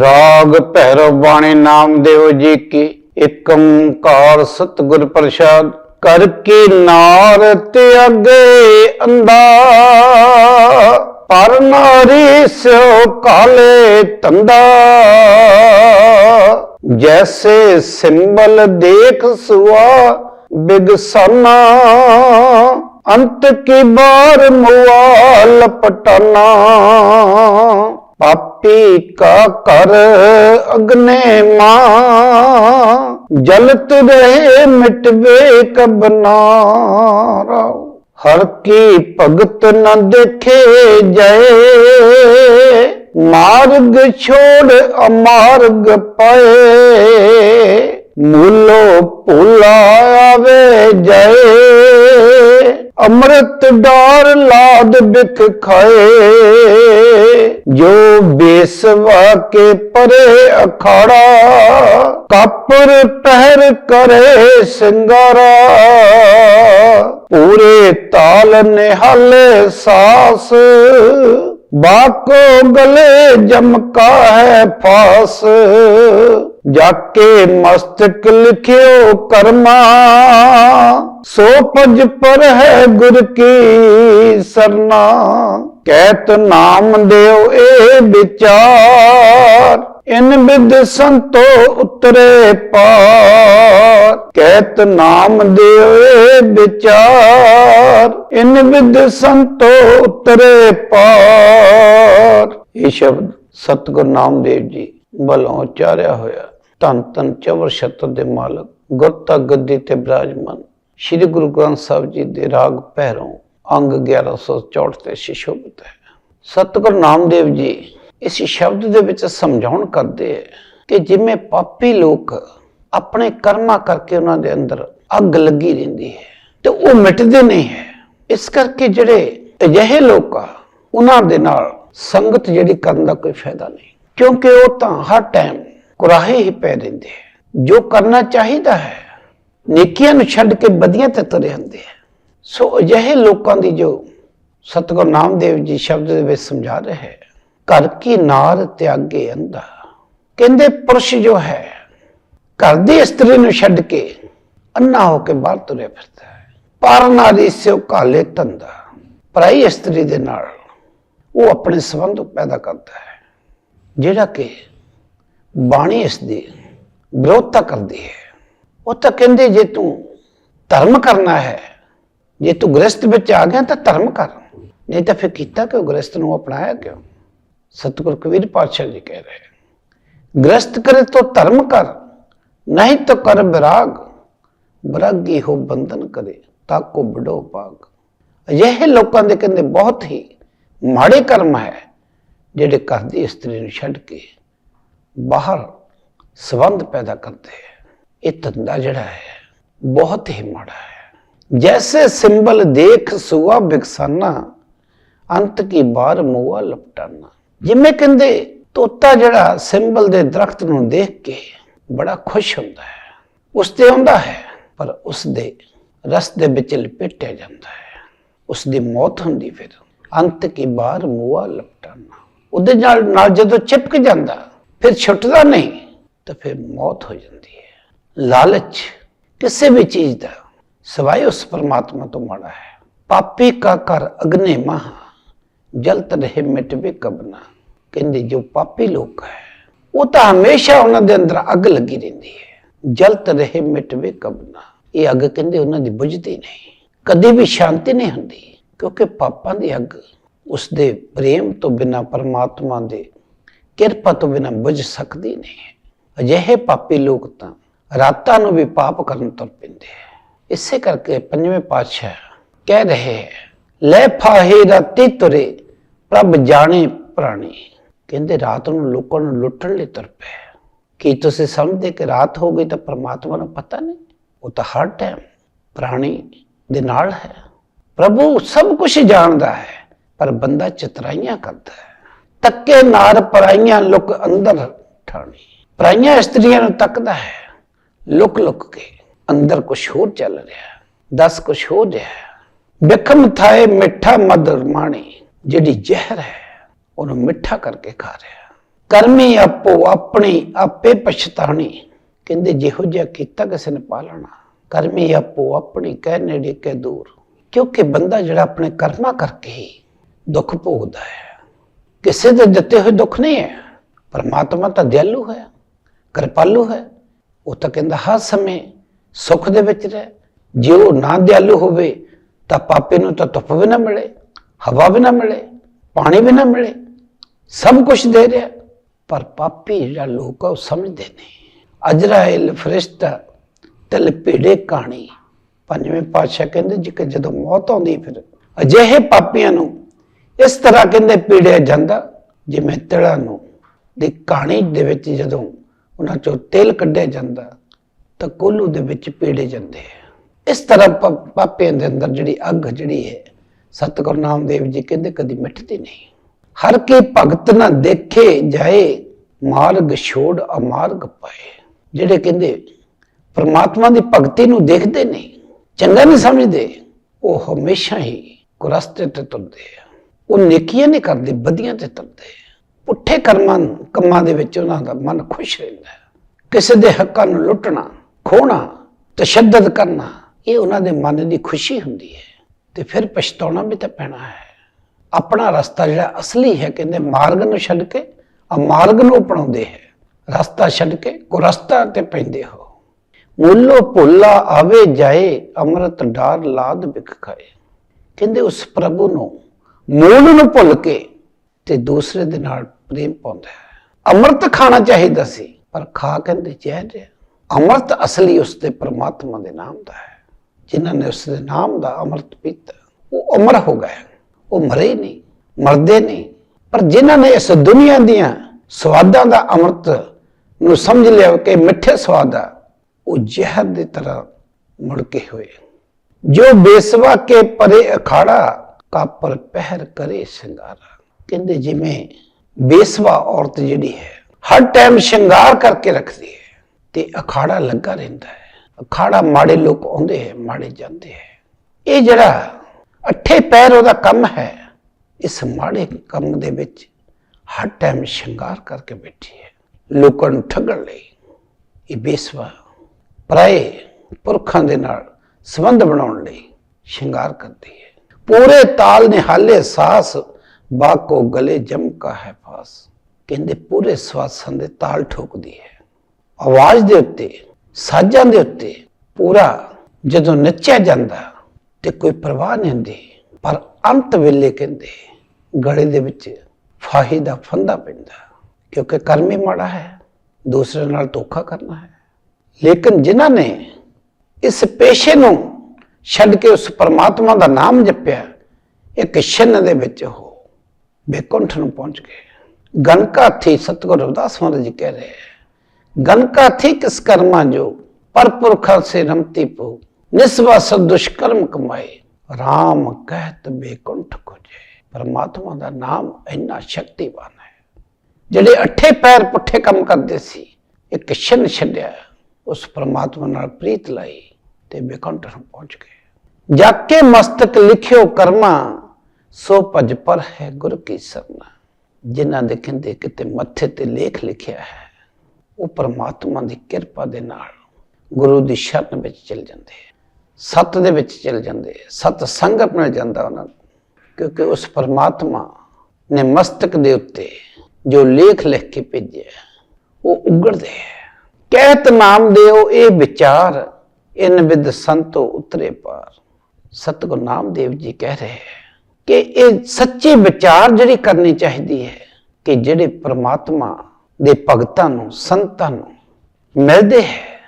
ਰਾਗ ਭੈਰਵ ਬਾਣੀ ਨਾਮ ਦੇਵ ਜੀ ਕੀ ਏਕ ਓੰਕਾਰ ਸਤਿਗੁਰ ਪ੍ਰਸਾਦ ਕਰ ਕੀ ਨਾਰ ਤਿਆਗੇ ਅੰਦਾ ਪਰ ਨਾਰੀ ਸਿਓ ਕਾਲੇ ਤੰਦਾ। ਜੈਸੇ ਸਿੰਬਲ ਦੇਖ ਸੁਆ ਬਿਗਸਾਨਾ। ਅੰਤ ਕੀ ਬਾਰ ਮੁਆ ਲਪਟਾਨਾ। ਪਾਪੀ ਕਾ ਕਰ ਅਗਨੇ ਮਾਂ। ਜਲਤ ਰਹੇ ਮਿਟਵੇ ਕਬ ਨਾਰਾ ਹਰ ਕੀ ਭਗਤ ਨ ਦੇਖੇ ਜਏ। ਮਾਰਗ ਛੋੜ ਅਮਾਰਗ ਪਏ। ਮੂਲੋ ਭੁਲਾ ਆਵੇ ਜਏ। ਅੰਮ੍ਰਿਤ ਡਾਰ ਲਾਦ ਬਿਖ ਖਾਏ, ਜੋ ਬੇਸਵਾ ਕੇ ਪਰੇ ਅਖਾੜਾ, ਕਾਪਰ ਪਹਿਰ ਕਰੇ ਸਿੰਗਾਰਾ। ਪੂਰੇ ਤਾਲ ਨਿਹਾਲੇ ਸਾਸ ਬਾਕੋ ਗਲੇ ਜਮਕਾ ਹੈ ਫਾਸ। ਜਾਕੇ ਮਸਤਕ ਲਿਖਿਓ ਕਰਮਾ। ਸੋ ਪਜ ਪਰ ਹੈ ਗੁਰ ਕੀ ਸਰਨਾ। ਕਹਿਤ ਨਾਮ ਦਿਓ ਇਹ ਵਿਚਾਰ। ਇਨ ਬਿਦ ਸੰਤੋ ਉਤਰੇ ਪਾਰ ਕਹਿਤ ਨਾਮ ਦਿਓ ਵਿਚਾਰ। ਇਨ ਬਿਦ ਸੰਤੋ ਉਤਰੇ ਪਾਰ। ਇਹ ਸ਼ਬਦ ਸਤਿਗੁਰ ਨਾਮਦੇਵ ਜੀ ਵੱਲੋਂ ਉਚਾਰਿਆ ਹੋਇਆ। ਧੰਨ ਧੰਨ ਚਵਰ ਸ਼ਤਰ ਦੇ ਮਾਲਕ ਗੁਰਤਾ ਗੱਦੀ ਤੇ ਬਿਰਾਜਮਾਨ। ਸ੍ਰੀ ਗੁਰੂ ਗ੍ਰੰਥ ਸਾਹਿਬ ਜੀ ਦੇ ਰਾਗ ਪਹਿਰੋਂ ਅੰਗ 1164 ਤੇ ਸ਼ਿਸ਼ੋਭਿਤ ਹੈ। ਸਤਿਗੁਰ ਨਾਮਦੇਵ ਜੀ ਇਸ ਸ਼ਬਦ ਦੇ ਵਿੱਚ ਸਮਝਾਉਣ ਕਰਦੇ ਹੈ ਕਿ ਜਿਵੇਂ ਪਾਪੀ ਲੋਕ ਆਪਣੇ ਕਰਮਾਂ ਕਰਕੇ ਉਹਨਾਂ ਦੇ ਅੰਦਰ ਅੱਗ ਲੱਗੀ ਰਹਿੰਦੀ ਹੈ ਤੇ ਉਹ ਮਿਟਦੇ ਨਹੀਂ ਹੈ। ਇਸ ਕਰਕੇ ਜਿਹੜੇ ਅਜਿਹੇ ਲੋਕ ਆ, ਉਹਨਾਂ ਦੇ ਨਾਲ ਸੰਗਤ ਜਿਹੜੀ ਕਰਨ ਦਾ ਕੋਈ ਫਾਇਦਾ ਨਹੀਂ। ਕਿਉਂਕਿ ਉਹ ਤਾਂ ਹਰ ਟਾਈਮ ਕੁਰਾਹੇ ਹੀ ਪੈ ਰਹਿੰਦੇ ਹੈ। ਜੋ ਕਰਨਾ ਚਾਹੀਦਾ ਹੈ, ਨੇਕੀਆਂ ਨੂੰ ਛੱਡ ਕੇ ਵਧੀਆ ਤੇ ਤੁਰੇ ਹੁੰਦੇ ਆ ਸੋ ਅਜਿਹੇ ਲੋਕਾਂ ਦੀ ਜੋ ਸਤਿਗੁਰ ਨਾਮਦੇਵ ਜੀ ਸ਼ਬਦ ਦੇ ਵਿੱਚ ਸਮਝਾ ਰਹੇ ਹੈ ਘਰ ਕੀ ਨਾਰ ਤਿਆਗੇ ਅੰਦਾ ਕਹਿੰਦੇ ਪੁਰਸ਼ ਜੋ ਹੈ, ਘਰ ਦੀ ਇਸਤਰੀ ਨੂੰ ਛੱਡ ਕੇ ਅੰਨਾ ਹੋ ਕੇ ਬਾਹਰ ਤੁਰਿਆ ਫਿਰਦਾ ਹੈ। ਪਰ ਨਾਰੀ ਸਿਓ ਕਾਲੇ ਧੰਦਾ। ਪਰਾਈ ਇਸਤਰੀ ਦੇ ਨਾਲ ਉਹ ਆਪਣੇ ਸੰਬੰਧ ਪੈਦਾ ਕਰਦਾ ਹੈ, ਜਿਹੜਾ ਕਿ ਬਾਣੀ ਇਸ ਦੀ ਵਿਰੋਧਤਾ ਕਰਦੀ ਹੈ। ਉਹ ਤਾਂ ਕਹਿੰਦੇ ਜੇ ਤੂੰ ਧਰਮ ਕਰਨਾ ਹੈ, ਜੇ ਤੂੰ ਗ੍ਰਸਥ ਵਿੱਚ ਆ ਗਿਆ ਤਾਂ ਧਰਮ ਕਰ। ਨਹੀਂ ਤਾਂ ਫਿਰ ਕੀਤਾ ਕਿਉਂ? ਗ੍ਰਸਥ ਨੂੰ ਅਪਣਾਇਆ ਕਿਉਂ? ਸਤਿਗੁਰ ਕਬੀਰ ਪਾਤਸ਼ਾਹ ਜੀ ਕਹਿ ਰਹੇ ਗ੍ਰਸਤ ਕਰੇ ਤਾਂ ਧਰਮ ਕਰ, ਨਹੀਂ ਤਾਂ ਕਰ ਵਿਰਾਗ ਬਰਾਗੀ ਹੋ ਬੰਧਨ ਕਰੇ ਤਾਕੋ ਬਡੋ ਪਾਗ। ਅਜਿਹੇ ਲੋਕਾਂ ਦੇ ਕਹਿੰਦੇ ਬਹੁਤ ਹੀ ਮਾੜੇ ਕਰਮ ਹੈ, ਜਿਹੜੇ ਘਰ ਦੀ ਇਸਤਰੀ ਨੂੰ ਛੱਡ ਕੇ ਬਾਹਰ ਸਬੰਧ ਪੈਦਾ ਕਰਦੇ ਹੈ। ਇਹ ਧੰਦਾ ਜਿਹੜਾ ਹੈ, ਬਹੁਤ ਹੀ ਮਾੜਾ ਹੈ। ਜੈਸੇ ਸਿੰਬਲ ਦੇਖ ਸੁਆ ਬਿਕਸਾਨਾ, ਅੰਤ ਕੀ ਬਾਰ ਮੂਆ ਲਪਟਾਨਾ। ਜਿਵੇਂ ਕਹਿੰਦੇ, ਤੋਤਾ ਜਿਹੜਾ ਸਿੰਬਲ ਦੇ ਦਰਖਤ ਨੂੰ ਦੇਖ ਕੇ ਬੜਾ ਖੁਸ਼ ਹੁੰਦਾ ਹੈ। ਉਸ ਤੇ ਆਉਂਦਾ ਹੈ, ਪਰ ਉਸ ਦੇ ਰਸ ਦੇ ਵਿੱਚ ਲਪੇਟਿਆ ਜਾਂਦਾ ਹੈ। ਉਸ ਦੀ ਮੌਤ ਹੁੰਦੀ ਫਿਰ, ਅੰਤ ਕੀ ਬਾਰ ਮੂਆ ਲਪਟਾਨਾ ਉਹਦੇ ਨਾਲ ਨਾਲ ਜਦੋਂ ਚਿਪਕ ਜਾਂਦਾ, ਫਿਰ ਛੁੱਟਦਾ ਨਹੀਂ, ਤਾਂ ਫਿਰ ਮੌਤ ਹੋ ਜਾਂਦੀ ਹੈ। ਲਾਲਚ ਕਿਸੇ ਵੀ ਚੀਜ਼ ਦਾ ਸਿਵਾਏ ਉਸ ਪਰਮਾਤਮਾ ਤੋਂ ਮਾੜਾ ਹੈ। ਪਾਪੀ ਕਾ ਕਰ ਅਗਨੇ ਮਹਾ। ਜਲਤ ਰਹੇ ਮਿਟਵੇ ਕਬਨਾ। ਕਹਿੰਦੇ ਜੋ ਪਾਪੀ ਲੋਕ ਹੈ, ਉਹ ਤਾਂ ਹਮੇਸ਼ਾ ਉਹਨਾਂ ਦੇ ਅੰਦਰ ਅੱਗ ਲੱਗੀ ਰਹਿੰਦੀ ਹੈ। ਜਲਤ ਰਹੇ ਮਿਟਵੇ ਕਬਨਾ। ਇਹ ਅੱਗ ਕਹਿੰਦੇ ਉਹਨਾਂ ਦੀ ਬੁਝਦੀ ਨਹੀਂ। ਕਦੇ ਵੀ ਸ਼ਾਂਤੀ ਨਹੀਂ ਹੁੰਦੀ, ਕਿਉਂਕਿ ਪਾਪਾਂ ਦੀ ਅੱਗ ਉਸ ਦੇ ਪ੍ਰੇਮ ਤੋਂ ਬਿਨਾ, ਪਰਮਾਤਮਾ ਦੇ ਕਿਰਪਾ ਤੋਂ ਬਿਨਾ ਬੁਝ ਸਕਦੀ ਨਹੀਂ। ਅਜਿਹੇ ਪਾਪੀ ਲੋਕ ਤਾਂ ਰਾਤਾਂ ਨੂੰ ਵੀ ਪਾਪ ਕਰਨ ਤੁਰ ਪੈਂਦੇ ਹੈ। ਇਸੇ ਕਰਕੇ ਪੰਜਵੇਂ ਪਾਤਸ਼ਾਹ ਕਹਿ ਰਹੇ ਹੈ, ਲੈ ਫਾਹੇ ਰਾਤੀ ਤੁਰੇ ਪ੍ਰਭ ਜਾਣੇ ਪ੍ਰਾਣੀ। ਕਹਿੰਦੇ ਰਾਤ ਨੂੰ ਲੋਕਾਂ ਨੂੰ ਲੁੱਟਣ ਲਈ ਤੁਰ ਪਏ। ਕੀ ਤੁਸੀਂ ਸਮਝਦੇ ਕਿ ਰਾਤ ਹੋ ਗਈ ਤਾਂ ਪਰਮਾਤਮਾ ਨੂੰ ਪਤਾ ਨਹੀਂ? ਉਹ ਤਾਂ ਹਰ ਟਾਈਮ ਪ੍ਰਾਣੀ ਦੇ ਨਾਲ ਹੈ। ਪ੍ਰਭੂ ਸਭ ਕੁਝ ਜਾਣਦਾ ਹੈ, ਪਰ ਬੰਦਾ ਚਤਰਾਈਆਂ ਕਰਦਾ ਹੈ। ਤੱਕੇ ਨਾਰ ਪਰਾਈਆਂ ਲੁਕ ਅੰਦਰ ਠਾਣੀ। ਪਰਾਈਆਂ ਇਸਤਰੀਆਂ ਨੂੰ ਤੱਕਦਾ ਹੈ। ਲੁਕ ਲੁਕ ਕੇ ਅੰਦਰ ਕੁਝ ਹੋਰ ਚੱਲ ਰਿਹਾ ਹੈ। ਦਸ ਕੁਝ ਹੋ ਰਿਹਾ ਵਿਖਮ ਥਾਏ ਮਿੱਠਾ ਮਦਰ ਮਾਣੀ। ਜਿਹੜੀ ਜ਼ਹਿਰ ਹੈ, ਉਹਨੂੰ ਮਿੱਠਾ ਕਰਕੇ ਖਾ ਰਿਹਾ। ਕਰਮੀ ਆਪੋ ਆਪਣੀ ਆਪੇ ਪਛਤਾਣੀ ਕਹਿੰਦੇ ਜਿਹੋ ਜਿਹਾ ਕੀਤਾ ਕਿਸੇ ਨੇ ਪਾ ਲੈਣਾ। ਕਰਮੀ ਆਪੋ ਆਪਣੀ ਕਹਿ ਨੇੜੇ ਕਹਿ ਦੂਰ। ਕਿਉਂਕਿ ਬੰਦਾ ਜਿਹੜਾ ਆਪਣੇ ਕਰਮਾਂ ਕਰਕੇ ਹੀ ਦੁੱਖ ਭੋਗਦਾ ਹੈ। ਕਿਸੇ ਦੇ ਦਿੱਤੇ ਹੋਏ ਦੁੱਖ ਨਹੀਂ ਹੈ। ਪਰਮਾਤਮਾ ਤਾਂ ਦਿਆਲੂ ਹੈ, ਕਿਰਪਾਲੂ ਹੈ। ਉਹ ਤਾਂ ਕਹਿੰਦਾ ਹਰ ਸਮੇਂ ਸੁੱਖ ਦੇ ਵਿੱਚ ਰਹਿ। ਜੇ ਉਹ ਨਾ ਦਿਆਲੂ ਹੋਵੇ, ਤਾਂ ਪਾਪੇ ਨੂੰ ਤਾਂ ਧੁੱਪ ਵੀ ਨਾ ਮਿਲੇ। ਹਵਾ ਵੀ ਨਾ ਮਿਲੇ, ਪਾਣੀ ਵੀ ਨਾ ਮਿਲੇ, ਸਭ ਕੁਝ ਦੇ ਰਿਹਾ। ਪਰ ਪਾਪੀ ਜਿਹੜਾ ਲੋਕ ਆ ਉਹ ਸਮਝਦੇ ਨਹੀਂ। ਅਜਰਾਇਲ ਫਰਿਸ਼ਤਾ ਤਲ ਭੇੜੇ ਕਹਾਣੀ। ਪੰਜਵੇਂ ਪਾਤਸ਼ਾਹ ਕਹਿੰਦੇ ਜੀ ਕਿ ਜਦੋਂ ਮੌਤ ਆਉਂਦੀ ਫਿਰ ਅਜਿਹੇ ਪਾਪੀਆਂ ਨੂੰ ਇਸ ਤਰ੍ਹਾਂ ਕਹਿੰਦੇ ਪੀੜਿਆ ਜਾਂਦਾ ਜਿਵੇਂ ਤਿਲਾਂ ਨੂੰ। ਦੀ ਕਹਾਣੀ ਦੇ ਵਿੱਚ ਜਦੋਂ ਉਹਨਾਂ ਚੋਂ ਤੇਲ ਕੱਢਿਆ ਜਾਂਦਾ, ਤਾਂ ਕੋਲੂ ਦੇ ਵਿੱਚ ਪੀੜੇ ਜਾਂਦੇ ਆ। ਇਸ ਤਰ੍ਹਾਂ ਪਾ- ਪਾਪਿਆਂ ਦੇ ਅੰਦਰ ਜਿਹੜੀ ਅੱਗ ਜਿਹੜੀ ਹੈ ਸਤਿਗੁਰੂ ਨਾਮਦੇਵ ਜੀ ਕਹਿੰਦੇ ਕਦੀ ਮਿਟਦੀ ਨਹੀਂ। ਹਰ ਕੇ ਭਗਤ ਨਾ ਦੇਖੇ ਜਾਏ, ਮਾਰਗ ਛੋੜ ਅਮਾਰਗ ਪਾਏ। ਜਿਹੜੇ ਕਹਿੰਦੇ ਪਰਮਾਤਮਾ ਦੀ ਭਗਤੀ ਨੂੰ ਦੇਖਦੇ ਨਹੀਂ, ਚੰਗਾ ਨਹੀਂ ਸਮਝਦੇ, ਉਹ ਹਮੇਸ਼ਾ ਹੀ ਕੁਰਸਤੇ ਤੇ ਤੁਰਦੇ ਆ। ਉਹ ਨੇਕੀਆਂ ਨਹੀਂ ਕਰਦੇ ਬਦੀਆਂ ਤੇ ਤੁਰਦੇ ਪੁੱਠੇ ਕਰਮਾਂ ਕੰਮਾਂ ਦੇ ਵਿੱਚ ਉਹਨਾਂ ਦਾ ਮਨ ਖੁਸ਼ ਰਹਿੰਦਾ ਕਿਸੇ ਦੇ ਹੱਕਾਂ ਨੂੰ ਲੁੱਟਣਾ, ਖੋਣਾ, ਤਸ਼ੱਦਦ ਕਰਨਾ, ਇਹ ਉਹਨਾਂ ਦੇ ਮਨ ਦੀ ਖੁਸ਼ੀ ਹੁੰਦੀ ਹੈ। ਤੇ ਫਿਰ ਪਛਤਾਉਣਾ ਵੀ ਤਾਂ ਪੈਣਾ ਹੈ। ਆਪਣਾ ਰਸਤਾ ਜਿਹੜਾ ਅਸਲੀ ਹੈ, ਕਹਿੰਦੇ ਮਾਰਗ ਨੂੰ ਛੱਡ ਕੇ ਅਮਾਰਗ ਨੂੰ ਅਪਣਾਉਂਦੇ ਹੈ। ਰਸਤਾ ਛੱਡ ਕੇ ਕੁਰਸਤਾ ਤੇ ਪੈਂਦੇ ਹੋ। ਮੁੱਲੋ ਭੁੱਲਾ ਆਵੇ ਜਾਏ, ਅੰਮ੍ਰਿਤ ਡਾਰ ਲਾਦ ਬਿਕ ਖਾਏ। ਕਹਿੰਦੇ ਉਸ ਪ੍ਰਭੂ ਨੂੰ ਮੂਲ ਨੂੰ ਭੁੱਲ ਕੇ ਤੇ ਦੂਸਰੇ ਦੇ ਨਾਲ ਪ੍ਰੇਮ ਪਾਉਂਦਾ ਹੈ। ਅੰਮ੍ਰਿਤ ਖਾਣਾ ਚਾਹੀਦਾ ਸੀ, ਪਰ ਖਾ ਕਹਿੰਦੇ ਜ਼ਹਿਰ ਰਿਹਾ ਅੰਮ੍ਰਿਤ ਅਸਲੀ ਉਸ ਦੇ ਪ੍ਰਮਾਤਮਾ ਦੇ ਨਾਮ ਦਾ ਹੈ। ਜਿਨ੍ਹਾਂ ਨੇ ਉਸ ਦੇ ਨਾਮ ਦਾ ਅੰਮ੍ਰਿਤ ਪੀਤਾ, ਉਹ ਅਮਰ ਹੋ ਗਏ। ਉਹ ਮਰੇ ਨਹੀਂ, ਮਰਦੇ ਨਹੀਂ। ਪਰ ਜਿਨ੍ਹਾਂ ਨੇ ਇਸ ਦੁਨੀਆ ਦੀਆਂ ਸਵਾਦਾਂ ਦਾ ਅੰਮ੍ਰਿਤ ਨੂੰ ਸਮਝ ਲਿਆ ਕਿ ਮਿੱਠੇ ਸਵਾਦ ਆ, ਉਹ ਜ਼ਹਿਰ ਦੀ ਤਰ੍ਹਾਂ ਮੁੜ ਕੇ ਹੋਏ। ਜੋ ਬੇਸਵਾ ਕੇ ਪਰੇ ਅਖਾੜਾ, ਕਾਪਰ ਪਹਿਰ ਕਰੇ ਸ਼ਿੰਗਾਰਾ। ਕਹਿੰਦੇ ਜਿਵੇਂ ਬੇਸਵਾ ਔਰਤ ਜਿਹੜੀ ਹੈ, ਹਰ ਟਾਈਮ ਸ਼ਿੰਗਾਰ ਕਰਕੇ ਰੱਖਦੀ ਹੈ ਤੇ ਅਖਾੜਾ ਲੱਗਾ ਰਹਿੰਦਾ ਹੈ। ਅਖਾੜਾ ਮਾੜੇ ਲੋਕ ਆਉਂਦੇ ਹੈ, ਮਾੜੇ ਜਾਂਦੇ ਹੈ। ਇਹ ਜਿਹੜਾ ਅੱਠੇ ਪੈਰ ਉਹਦਾ ਕੰਮ ਹੈ, ਇਸ ਮਾੜੇ ਕੰਮ ਦੇ ਵਿੱਚ ਹਰ ਟਾਈਮ ਸ਼ਿੰਗਾਰ ਕਰਕੇ ਬੈਠੀ ਹੈ। ਲੋਕਾਂ ਨੂੰ ਠੱਗਣ ਲਈ ਇਹ ਬੇਸਵਾ ਪਰਾਏ ਪੁਰਖਾਂ ਦੇ ਨਾਲ ਸੰਬੰਧ ਬਣਾਉਣ ਲਈ ਸ਼ਿੰਗਾਰ ਕਰਦੀ ਹੈ। ਪੂਰੇ ਤਾਲ ਨਿਹਾਲੇ ਸਾਸ ਬਾਕੋ ਗਲੇ ਜਮਕਾ ਹੈ ਫਾਸ। ਕਹਿੰਦੇ ਪੂਰੇ ਸਵਾਸਾਂ ਦੇ ਤਾਲ ਠੋਕਦੀ ਹੈ। ਆਵਾਜ਼ ਦੇ ਉੱਤੇ ਸਾਜ਼ਾਂ ਦੇ ਉੱਤੇ ਪੂਰਾ ਜਦੋਂ ਨੱਚਿਆ ਜਾਂਦਾ ਤੇ ਕੋਈ ਪਰਵਾਹ ਨਹੀਂ ਹੁੰਦੀ, ਪਰ ਅੰਤ ਵੇਲੇ ਕਹਿੰਦੇ ਗਲੇ ਦੇ ਵਿੱਚ ਫਾਹੀ ਦਾ ਫੰਦਾ ਪੈਂਦਾ ਕਿਉਂਕਿ ਕਰਮ ਹੀ ਮਾੜਾ ਹੈ, ਦੂਸਰੇ ਨਾਲ ਧੋਖਾ ਕਰਨਾ ਹੈ। ਲੇਕਿਨ ਜਿਨ੍ਹਾਂ ਨੇ ਇਸ ਪੇਸ਼ੇ ਨੂੰ ਛੱਡ ਕੇ ਉਸ ਪਰਮਾਤਮਾ ਦਾ ਨਾਮ ਜਪਿਆ ਇੱਕ ਛਿਨ ਦੇ ਵਿੱਚ ਉਹ ਬੇਕੁੰਠ ਨੂੰ ਪਹੁੰਚ ਗਏ। ਗਨਕਾ ਥੀ ਸਤਿਗੁਰ ਰਵਿਦਾਸ ਮਹਾਰਾਜ ਜੀ ਕਹਿ ਰਹੇ ਹੈ ਗਨਕਾ ਥੀ ਕਿਸ ਕਰਮਾ ਜੋ ਪਰਪੁਰਖਾ ਸੇ ਰਮਤੀ ਪੋ ਨਿਸਵਾਸ ਦੁਸ਼ਕਰਮ ਕਮਾਏ RAM ਕਹਿਤ ਬੇਕੁੰਠ ਖੋਜੇ। ਪਰਮਾਤਮਾ ਦਾ ਨਾਮ ਇੰਨਾ ਸ਼ਕਤੀਵਾਨ ਹੈ। ਜਿਹੜੇ ਅੱਠੇ ਪੈਰ ਪੁੱਠੇ ਕੰਮ ਕਰਦੇ ਸੀ, ਇੱਕ ਛਿਨ ਛੱਡਿਆ, ਉਸ ਪਰਮਾਤਮਾ ਨਾਲ ਪ੍ਰੀਤ ਲਈ ਤੇ ਬੇਕੰਠ ਨੂੰ ਪਹੁੰਚ ਗਏ। ਜਾਕੇ ਮਸਤਕ ਲਿਖਿਓ ਕਰਮਾ, ਸੋ ਭਜ ਪਰ ਹੈ ਗੁਰ ਕੀ ਸਰਨਾ। ਜਿਨ੍ਹਾਂ ਦੇ ਕਹਿੰਦੇ ਕਿਤੇ ਮੱਥੇ ਤੇ ਲੇਖ ਲਿਖਿਆ ਹੈ ਉਹ ਪਰਮਾਤਮਾ ਦੀ ਕਿਰਪਾ ਦੇ ਨਾਲ ਗੁਰੂ ਦੀ ਸ਼ਰਨ ਵਿੱਚ ਚਲ ਜਾਂਦੇ ਹੈ ਸਤ ਦੇ ਵਿੱਚ ਚਲ ਜਾਂਦੇ ਹੈ ਸਤ ਸੰਗਤ ਮਿਲ ਜਾਂਦਾ ਉਹਨਾਂ ਨੂੰ। ਕਿਉਂਕਿ ਉਸ ਪਰਮਾਤਮਾ ਨੇ ਮਸਤਕ ਦੇ ਉੱਤੇ ਜੋ ਲੇਖ ਲਿਖ ਕੇ ਭੇਜਿਆ ਉਹ ਉਗੜਦੇ ਹੈ ਕਹਿਤ ਨਾਮ ਦਿਓ ਇਹ ਵਿਚਾਰ, ਇਨ ਵਿਦ ਸੰਤੋ ਉਤਰੇ ਪਾਰ। ਸਤਿਗੁਰ ਨਾਮਦੇਵ ਜੀ ਕਹਿ ਰਹੇ ਹੈ ਕਿ ਇਹ ਸੱਚੇ ਵਿਚਾਰ ਜਿਹੜੀ ਕਰਨੀ ਚਾਹੀਦੀ ਹੈ ਕਿ ਜਿਹੜੇ ਪ੍ਰਮਾਤਮਾ ਦੇ ਭਗਤਾਂ ਨੂੰ, ਸੰਤਾਂ ਨੂੰ ਮਿਲਦੇ ਹੈ।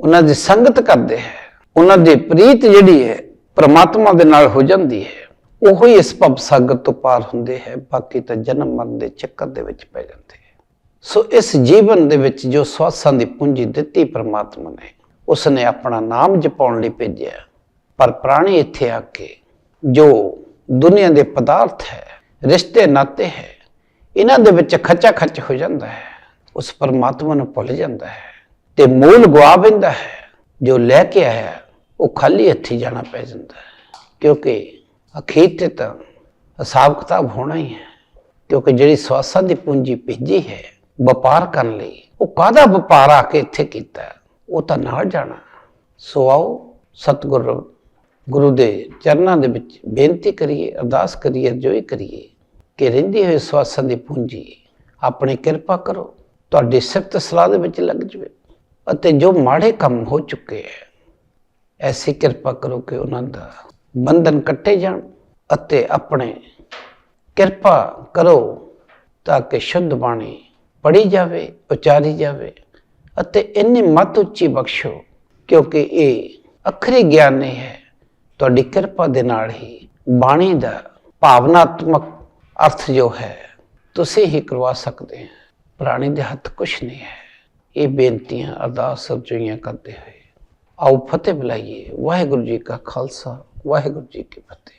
ਉਹਨਾਂ ਦੀ ਸੰਗਤ ਕਰਦੇ ਹੈ। ਉਹਨਾਂ ਦੀ ਪ੍ਰੀਤ ਜਿਹੜੀ ਹੈ, ਪ੍ਰਮਾਤਮਾ ਦੇ ਨਾਲ ਹੋ ਜਾਂਦੀ ਹੈ। ਉਹੀ ਇਸ ਭਵ ਸਾਗਰ ਤੋਂ ਪਾਰ ਹੁੰਦੇ ਹੈ। ਬਾਕੀ ਤਾਂ ਜਨਮ ਮਰਨ ਦੇ ਚੱਕਰ ਦੇ ਵਿੱਚ ਪੈ ਜਾਂਦੇ ਹੈ। ਸੋ ਇਸ ਜੀਵਨ ਦੇ ਵਿੱਚ ਜੋ ਸਵਾਸਾਂ ਦੀ ਪੂੰਜੀ ਦਿੱਤੀ ਪ੍ਰਮਾਤਮਾ ਨੇ ਉਸ ਨੇ ਆਪਣਾ ਨਾਮ ਜਪਾਉਣ ਲਈ ਭੇਜਿਆ। ਪਰ ਪ੍ਰਾਣੀ ਇੱਥੇ ਆ ਕੇ ਜੋ ਦੁਨੀਆ ਦੇ ਪਦਾਰਥ ਹੈ, ਰਿਸ਼ਤੇ ਨਾਤੇ ਹੈ, ਇਹਨਾਂ ਦੇ ਵਿੱਚ ਖੱਚਾ ਖੱਚ ਹੋ ਜਾਂਦਾ ਹੈ। ਉਸ ਪਰਮਾਤਮਾ ਨੂੰ ਭੁੱਲ ਜਾਂਦਾ ਹੈ ਤੇ ਮੂਲ ਗਵਾ ਬੈਂਦਾ ਹੈ, ਜੋ ਲੈ ਕੇ ਆਇਆ, ਉਹ ਖਾਲੀ ਹੱਥੀ ਜਾਣਾ ਪੈ ਜਾਂਦਾ ਹੈ। ਕਿਉਂਕਿ ਅਖੀਰ ਤੇ ਤਾਂ ਹਿਸਾਬ ਕਿਤਾਬ ਹੋਣਾ ਹੀ ਹੈ। ਕਿਉਂਕਿ ਜਿਹੜੀ ਸਵਾਸਾਂ ਦੀ ਪੂੰਜੀ ਭੇਜੀ ਹੈ, ਵਪਾਰ ਕਰਨ ਲਈ, ਉਹ ਕਾਹਦਾ ਵਪਾਰ ਆ ਕੇ ਇੱਥੇ ਕੀਤਾ? ਉਹ ਤਾਂ ਨਾਲ ਜਾਣਾ। ਸੋ ਆਓ, ਸਤਿਗੁਰ, ਗੁਰੂ ਦੇ ਚਰਨਾਂ ਦੇ ਵਿੱਚ ਬੇਨਤੀ ਕਰੀਏ, ਅਰਦਾਸ ਕਰੀਏ ਜੋਈ ਕਰੀਏ ਕਿ ਰਹਿੰਦੀ ਹੋਈ ਸਵਾਸਾਂ ਦੀ ਪੂੰਜੀ ਆਪਣੀ ਕਿਰਪਾ ਕਰੋ। ਤੁਹਾਡੀ ਸਿਫਤ ਸਲਾਹ ਦੇ ਵਿੱਚ ਲੱਗ ਜਵੇ। ਅਤੇ ਜੋ ਮਾੜੇ ਕੰਮ ਹੋ ਚੁੱਕੇ ਹੈ, ਐਸੀ ਕਿਰਪਾ ਕਰੋ ਕਿ ਉਹਨਾਂ ਦਾ ਬੰਧਨ ਕੱਟੇ ਜਾਣ ਅਤੇ ਆਪਣੇ ਕਿਰਪਾ ਕਰੋ ਤਾਂ ਕਿ ਸ਼ੁੱਧ ਬਾਣੀ ਪੜੀ ਜਾਵੇ, ਉਚਾਰੀ ਜਾਵੇ ਅਤੇ ਇੰਨੀ ਮਤ ਉੱਚੀ ਬਖਸ਼ੋ, ਕਿਉਂਕਿ ਇਹ ਅਖਰੀ ਗਿਆਨ ਨਹੀਂ ਹੈ। ਤੁਹਾਡੀ ਕਿਰਪਾ ਦੇ ਨਾਲ ਹੀ ਬਾਣੀ ਦਾ ਭਾਵਨਾਤਮਕ ਅਰਥ ਜੋ ਹੈ, ਤੁਸੀਂ ਹੀ ਕਰਵਾ ਸਕਦੇ ਹੋ। ਪ੍ਰਾਣੀ ਦੇ ਹੱਥ ਕੁਛ ਨਹੀਂ ਹੈ। ਇਹ ਬੇਨਤੀਆਂ ਅਰਦਾਸ ਸਰਜੀਆਂ ਕਰਦੇ ਹੋਏ। ਆਓ ਫਤਿਹ ਬੁਲਾਈਏ। ਵਾਹਿਗੁਰੂ ਜੀ ਕਾ ਖਾਲਸਾ, ਵਾਹਿਗੁਰੂ ਜੀ ਕੀ ਫਤਿਹ।